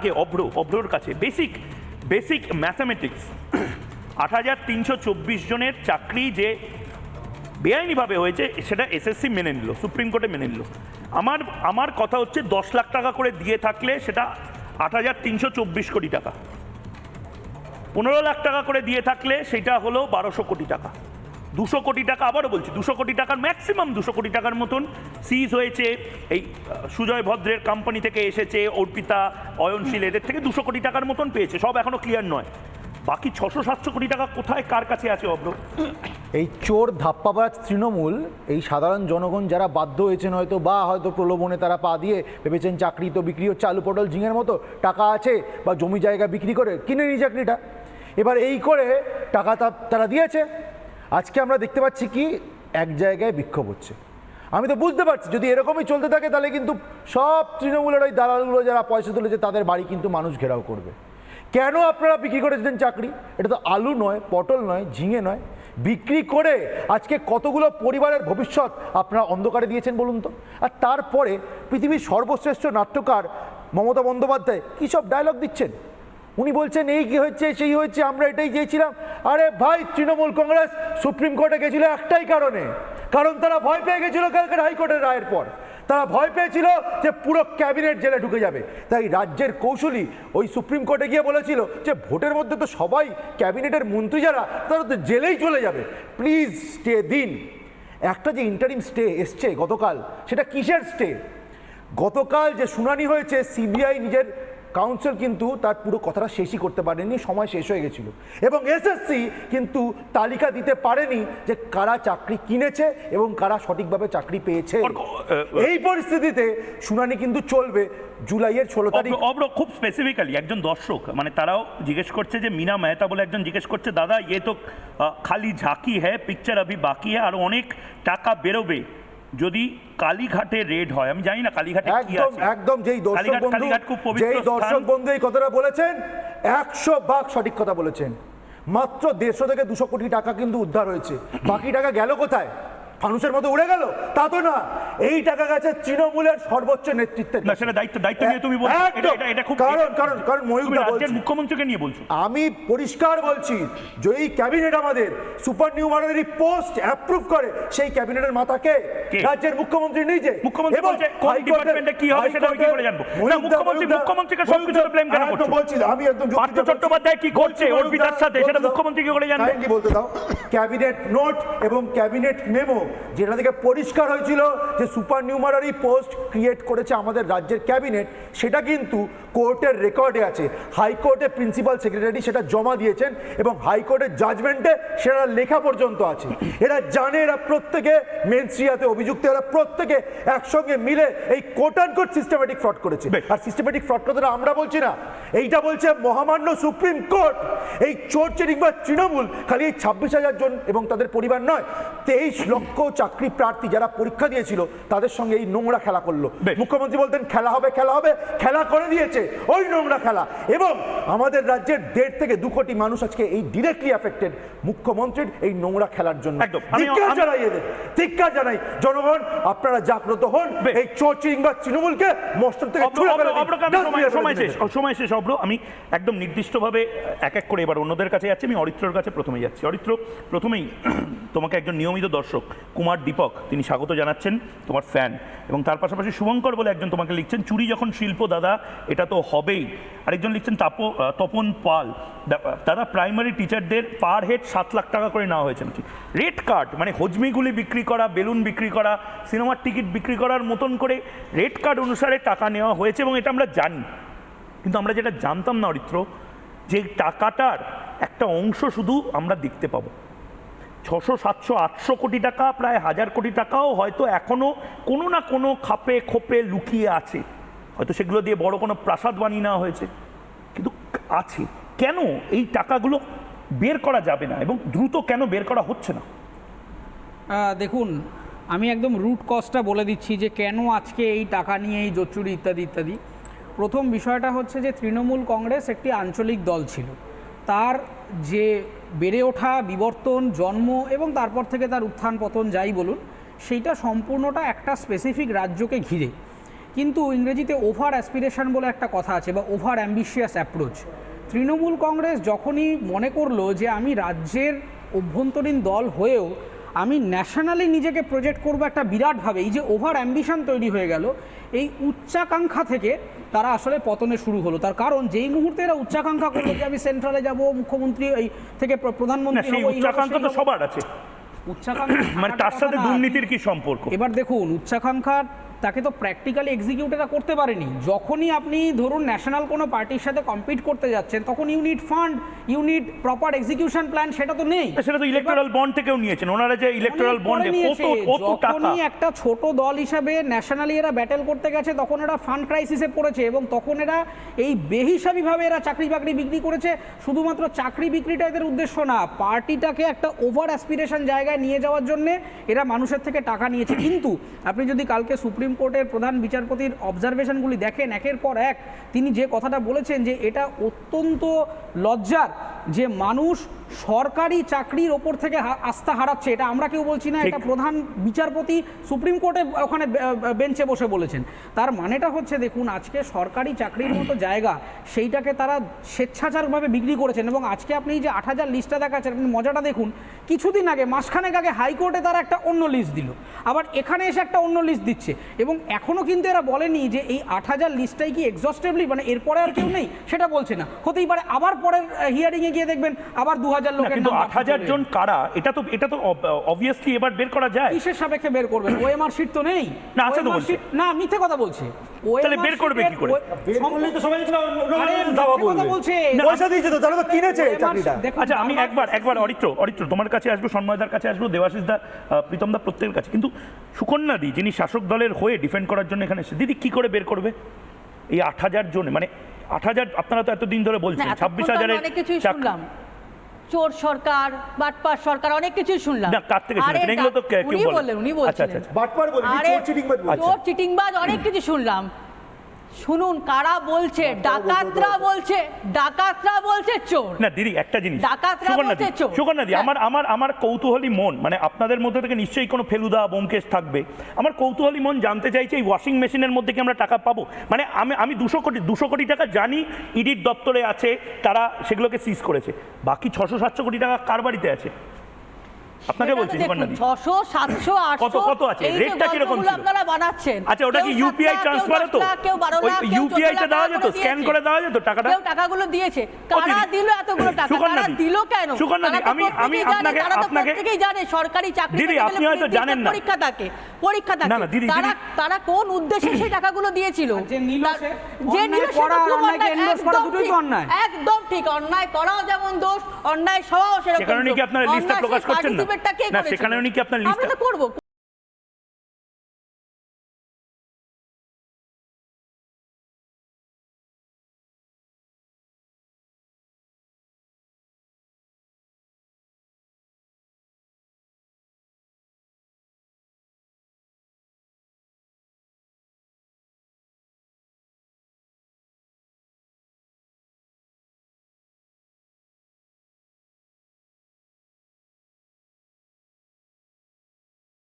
আগে অভ্র, অভ্রর কাছে। Basic basic mathematics আট হাজার তিনশো চব্বিশ জনের চাকরি যে বেআইনিভাবে হয়েছে, সেটা এসএসসি মেনে নিল সুপ্রিম কোর্টে মেনে নিল। আমার আমার কথা হচ্ছে দশ লাখ টাকা করে দিয়ে থাকলে সেটা আট হাজার তিনশো চব্বিশ কোটি টাকা। পনেরো লাখ টাকা করে দিয়ে থাকলে সেটা হলো বারোশো কোটি টাকা। দুশো কোটি টাকা, আবারও বলছি, দুশো কোটি টাকার ম্যাক্সিমাম দুশো কোটি টাকার মতন সিজ হয়েছে। এই সুজয় ভদ্রের কোম্পানি থেকে এসেছে, অর্পিতা, অয়নশীল, এদের থেকে দুশো কোটি টাকার মতন পেয়েছে। সব এখনও ক্লিয়ার নয়। বাকি ছশো সাতশো কোটি টাকা কোথায়, কার কাছে আছে অব্র এই চোর ধাপ্পাবাজ তৃণমূল, এই সাধারণ জনগণ যারা বাধ্য হয়েছেন হয়তো বা হয়তো প্রলোভনে তারা পা দিয়ে ভেবেছেন চাকরি তো বিক্রি হচ্ছে, আলু পটল ঝিঙের মতো টাকা আছে বা জমি জায়গা বিক্রি করে, কিনে নি চাকরিটা এবার এই করে টাকা তারা দিয়েছে। আজকে আমরা দেখতে পাচ্ছি কি, এক জায়গায় বিক্ষোভ হচ্ছে। আমি তো বুঝতে পারছি, যদি এরকমই চলতে থাকে, তাহলে কিন্তু সব তৃণমূলের ওই দালালগুলো যারা পয়সা তুলেছে, তাদের বাড়ি কিন্তু মানুষ ঘেরাও করবে। কেন আপনারা বিক্রি করেছিলেন চাকরি? এটা তো আলু নয়, পটল নয়, ঝিঙে নয়। বিক্রি করে আজকে কতগুলো পরিবারের ভবিষ্যৎ আপনারা অন্ধকারে দিয়েছেন বলুন তো? আর তারপরে পৃথিবীর সর্বশ্রেষ্ঠ নাট্যকার মমতা বন্দ্যোপাধ্যায় কী সব ডায়লগ দিচ্ছেন? উনি বলছেন, এই কি হচ্ছে? সেই হচ্ছে, আমরা এটাই চেয়েছিলাম। আরে ভাই, তৃণমূল কংগ্রেস সুপ্রিম কোর্টে গেছিল একটাই কারণে। কারণ তারা ভয় পেয়ে গেছিল কালকের হাইকোর্টের রায়ের পর। তারা ভয় পেয়েছিল যে পুরো ক্যাবিনেট জেলে ঢুকে যাবে। তাই রাজ্যের কৌশলী ওই সুপ্রিম কোর্টে গিয়ে বলেছিল যে, ভোটের মধ্যে তো সবাই ক্যাবিনেটের মন্ত্রী যারা, তারা তো জেলেই চলে যাবে। প্লিজ স্টে দিন। একটা যে ইন্টারিম স্টে এসছে গতকাল, সেটা কিসের স্টে? গতকাল যে শুনানি হয়েছে, সিবিআই নিজের কাউন্সিল কিন্তু তার পুরো কথাটা শেষই করতে পারেনি সময় শেষ হয়ে গেছিল। এবং এসএসসি কিন্তু তালিকা দিতে পারেনি যে কারা চাকরি কিনেছে এবং কারা সঠিকভাবে চাকরি পেয়েছে। এই পরিস্থিতিতে শুনানি কিন্তু চলবে জুলাইয়ের ষোলো তারিখ। অব্র- খুব স্পেসিফিক্যালি একজন দর্শক মানে তারাও জিজ্ঞেস করছে যে মিনা মেহতা বলে একজন জিজ্ঞেস করছে দাদা ইয়ে তো খালি ঝাঁকি হ্যাঁ পিকচার আভি বাকি হ্যাঁ আর অনেক টাকা বেরোবে। যদি কালীঘাটে রেড হয় আমি জানি না কালীঘাটে কি একদম আছে। একদম যেই দর্শক কালীঘাট- বন্ধু কালীঘাট খুব পবিত্র যেই দর্শক বন্ধু এই কথাটা বলেছেন একশো ভাগ সঠিক কথা বলেছেন। মাত্র দেড়শো থেকে দুশো কোটি টাকা কিন্তু উদ্ধার হয়েছে। বাকি টাকা গেল কোথায়? মানুষের মতো উড়ে গেল? তা তো না। এই টাকা গেছে তৃণমূলের সর্বোচ্চ নেতৃত্বের না সেটা দায়িত্ব দায়িত্ব নিয়ে তুমি বলছো। এটা এটা খুব কারণ কারণ কারণ তুমি ময়ূরদা রাজ্যের মুখ্যমন্ত্রীকে নিয়ে বলছো। আমি পরিষ্কার বলছি যে এই ক্যাবিনেট আমাদের সুপার নিউমারি পোস্ট অ্যাপ্রুভ করে সেই ক্যাবিনেটের মাথাকে কে? রাজ্যের মুখ্যমন্ত্রী নিজে। মুখ্যমন্ত্রী বলছে কোন ডিপার্টমেন্টে কি হবে সেটা আমি কি করে জানব? না, মুখ্যমন্ত্রী- মুখ্যমন্ত্রীকে সবকিছুতে blame কেন করছ? বলছি আমি একদম পার্থ চট্টোপাধ্যায় কি করছে? অর্পিতার সাথে সেটা মুখ্যমন্ত্রী কি করে জানবে? Kindly বলতে দাও। ক্যাবিনেট নোট এবং ক্যাবিনেট মেমো যেটা থেকে পরিষ্কার হয়েছিল যে সুপার নিউমারারি পোস্ট ক্রিয়েট করেছে আমাদের রাজ্যের ক্যাবিনেট সেটা কিন্তু কোর্টের রেকর্ডে আছে। হাইকোর্টে প্রিন্সিপাল সেক্রেটারি সেটা জমা দিয়েছেন এবং হাইকোর্টের জাজমেন্টে সেটা লেখা পর্যন্ত আছে। এরা জানে এরা প্রত্যেকে মেনস্ট্রিয়াতে অভিযুক্ত এরা প্রত্যেকে একসঙ্গে মিলে এই কোর্ট সিস্টেমেটিক ফ্রড করেছে। আর সিস্টেমেটিক ফ্রড কথাটা আমরা বলছি না। এইটা বলছে মহামান্য সুপ্রিম কোর্ট। এই চোর চেরিংবা তৃণমূল খালি এই ছাব্বিশ হাজার জন এবং তাদের পরিবার নয় তেইশ লক্ষ চাকরি প্রার্থী যারা পরীক্ষা দিয়েছিল তাদের সঙ্গে এই নোংরা খেলা করল। মুখ্যমন্ত্রী বলতেন খেলা হবে খেলা হবে খেলা করে দিয়েছে ওই নোংরা খেলা। এবং আমাদের রাজ্যের দেড় থেকে দু কোটি মানুষ আজকে এই ডিরেক্টলি অ্যাফেক্টেড মুখ্যমন্ত্রীর এই নোংরা খেলার জন্য। ধিক্কার জানাই এদের ধিক্কার জানাই। জনগণ আপনারা জাগ্রত হন এই চোর চিরিংবা তৃণমূলকে মস্তক থেকে সময়- শেষ সময় শেষ অব্র আমি একদম নির্দিষ্টভাবে এক এক করে এবার অন্যদের কাছে যাচ্ছি, আমি অরিত্রর কাছে প্রথমে যাচ্ছি। অরিত্র, প্রথমেই তোমাকে একজন নিয়মিত দর্শক, কুমার দীপক, তিনি স্বাগত জানাচ্ছেন, তোমার ফ্যান এবং তার পাশাপাশি শুভঙ্কর বলে একজন তোমাকে লিখছেন, চুরি যখন শিল্প, দাদা, এটা তো হবেই। আরেকজন লিখছেন, তাপ তপন পাল। দাদা প্রাইমারি টিচারদের পার হেড সাত লাখ টাকা করে নেওয়া হয়েছে নাকি? রেড কার্ড মানে হজমিগুলি বিক্রি করা, বেলুন বিক্রি করা সিনেমার টিকিট বিক্রি করার মতন করে রেড কার্ড অনুসারে টাকা নেওয়া হয়েছে এবং এটা আমরা জানি। কিন্তু আমরা যেটা জানতাম না অরিত্র, যে টাকাটার একটা অংশ শুধু আমরা দেখতে পাবো। ছশো, সাতশো, আটশো কোটি টাকা, প্রায় হাজার কোটি টাকাও হয়তো এখনও কোনো না কোনো খাপে খোপে লুকিয়ে আছে। হয়তো সেগুলো দিয়ে বড় কোনো প্রাসাদ বানিয়ে নেওয়া হয়েছে। কিন্তু আছে। কেন এই টাকাগুলো বের করা যাবে না এবং দ্রুত কেন বের করা হচ্ছে না? দেখুন, আমি একদম রুট কজটা বলে দিচ্ছি যে কেন আজকে এই টাকা নিয়ে এই জোচ্চুরি ইত্যাদি ইত্যাদি। প্রথম বিষয়টা হচ্ছে যে তৃণমূল কংগ্রেস একটি আঞ্চলিক দল ছিল। তার যে বেড়ে ওঠা, বিবর্তন, জন্ম এবং তারপর থেকে তার উত্থান পতন যাই বলুন, সেইটা সম্পূর্ণটা একটা স্পেসিফিক রাজ্যকে ঘিরে। কিন্তু ইংরেজিতে ওভার অ্যাসপিরেশন বলে একটা কথা আছে বা over ambitious approach Trinamool Congress যখনই মনে করল যে আমি রাজ্যের অভ্যন্তরীণ দল হয়েও আমি ন্যাশনালি নিজেকে প্রজেক্ট করব একটা বিরাটভাবে এই যে ওভার অ্যাম্বিশন তৈরি হয়ে গেল এই উচ্চাকাঙ্ক্ষা থেকে তারা আসলে পতনে শুরু হলো। তার কারণ যেই মুহূর্তে এরা উচ্চাকাঙ্ক্ষা করল যে আমি সেন্ট্রালে যাব মুখ্যমন্ত্রী এই থেকে প্রধানমন্ত্রী উচ্চাকাঙ্ক্ষা তো সবার আছে। উচ্চাকাঙ্ক্ষা মানে তার সাথে দুর্নীতির কি সম্পর্ক? এবার দেখুন উচ্চাকাঙ্ক্ষা তাকে তো প্র্যাকটিক্যালি এক্সিকিউট এটা করতে পারেনি। যখনই আপনি ধরুন ন্যাশনাল কোনো পার্টির সাথে কম্পিট করতে যাচ্ছেন তখন unit fund unit proper execution plan সেটা তো নেই। সেটা তো ইলেকট্রাল বন্ড থেকেও নিয়েছেন ওনারা যে ইলেকট্রাল বন্ড নিয়েছে। কত কত টাকা? যখনই একটা ছোট দল হিসাবে ন্যাশনালি এরা ব্যাটেল করতে গেছে তখন এরা ফান্ড ক্রাইসিসে পড়েছে এবং তখন এরা এই বেহিসাবিভাবে এরা চাকরি বাকরি বিক্রি করেছে। শুধুমাত্র চাকরি বিক্রিটা এদের উদ্দেশ্য না পার্টিটাকে একটা ওভার অ্যাসপিরেশন জায়গায় নিয়ে যাওয়ার জন্য এরা মানুষের থেকে টাকা নিয়েছে। কিন্তু আপনি যদি কালকে সুপ্রিম কোর্টের প্রধান বিচারপতির অবজারভেশনগুলি দেখেন, একের পর এক। তিনি যে কথাটা বলেছেন যে এটা অত্যন্ত লজ্জার যে মানুষ সরকারি চাকরির ওপর থেকে আস্থা হারাচ্ছে এটা আমরা কেউ বলছি না এটা প্রধান বিচারপতি সুপ্রিম কোর্টে ওখানে বেঞ্চে বসে বলেছেন। তার মানেটা হচ্ছে দেখুন আজকে সরকারি চাকরির মতো জায়গা সেইটাকে তারা স্বেচ্ছাচারভাবে বিক্রি করেছেন এবং আজকে আপনি এই যে আট হাজার লিস্টটা দেখাচ্ছেন আপনি মজাটা দেখুন কিছুদিন আগে মাসখানেক আগে হাইকোর্টে তারা একটা অন্য লিস্ট দিল। আবার এখানে এসে একটা অন্য লিস্ট দিচ্ছে। এবং এখনও কিন্তু এরা বলেনি যে এই আট হাজার লিস্টটাই কি এক্সস্টেবলি মানে এরপরে আর কেউ নেই সেটা বলছে না। হতেই পারে আবার পরের হিয়ারিংয়ে গিয়ে দেখবেন আবার দু হাজার না, লোকের কিন্তু আট হাজার জন কারা? এটা তো এটা তো অবভিয়াসলি এবার বের করা যায়। কিসের সাপেক্ষে বের করবেন ওএমআর শিট তো নেই। না, আছে তো বলছে। না মিথ্যে কথা বলছে। তাহলে বের করবে কি করে? সবাই কথা বলছে। পয়সা দিয়েছে তো তারা তো কিনেছে চাকরিটা। আচ্ছা আমি একবার একবার অরিত্র অরিত্র তোমার কাছে আসব সন্ময়দার কাছে আসব দেবাশিস দা প্রীতম দা প্রত্যেকের কাছে। কিন্তু সুকন্যা দি যিনি শাসক দলের হয়ে ডিফেন্ড করার জন্য এখানে এসেছে দিদি কি করে বের করবে? এই আট হাজার জন মানে আট হাজার আপনারা তো এতদিন ধরে বলছেন ছাব্বিশ হাজারে হাজারের অনেক কিছুই শুনলাম। চোর সরকার বাটপার সরকার অনেক কিছুই শুনলাম। না, কার থেকে শুনেছেন? এগুলো তো কে- কেউ উনি বললেন উনি বলছেন বলছিলেন। আচ্ছা, আচ্ছা। বাটপার বলেন চোর চিটিংবাজ চোর চিটিংবাজ অনেক কিছু শুনলাম। শুনুন কারা বলছে? ডাকাতরা বলছে ডাকাতরা বলছে চোর। না দিদি একটা জিনিস। ডাকাতরা বলছে চোর। সুকন্যা দি হ্যাঁ। আমার আমার আমার কৌতূহলী মন মানে আপনাদের মধ্যে থেকে নিশ্চয়ই কোনো ফেলুদা বোমকেশ থাকবে। আমার কৌতূহলী মন জানতে চাইছে এই ওয়াশিং মেশিনের মধ্যে কি আমরা টাকা পাবো? মানে আমি আমি দুশো কোটি দুশো কোটি টাকা জানি ইডির দপ্তরে আছে তারা সেগুলোকে সিজ করেছে। বাকি ছশো সাতশো কোটি টাকা কার বাড়িতে আছে? আপনাকে বলছি সুকন্যা দি ছশো সাতশো আটশো কত- কত আছে? রেটটা কীরকম গল্পগুলো ছিল? আপনারা বানাচ্ছেন। আচ্ছা ওটা কি ইউপিআই ট্রান্সফার লাখ, কেউ লাখ, ইউপিআই তে দেওয়া যেত? স্ক্যান করে দেওয়া যেত টাকাটা? কেউ টাকাগুলো দিয়েছে। কারা দিল এতগুলো টাকা? কারা দিল কেন? আমি- আমি আপনাকে- আপনাকে- প্রত্যেকেই জানে সরকারি চাকরি দিদি, আপনি হয়তো জানেন না। পরীক্ষা থাকে পরীক্ষা থাকে না, না, দিদি, তারা তারা কোন উদ্দেশ্যে সেই টাকাগুলো দিয়েছিল? যে নিল তা- সে যে নিল সেটা দুটোই তো ঠিক, অন্যায়। একদম ঠিক অন্যায় করাও যেমন দোষ অন্যায় সওয়াও সেরকম উনি কি। আপনার লিস্টটা প্রকাশ করছেন না? Participate টা কে না, সেখানে উনি কি আপনার আমরা লিস্টটা- তো করব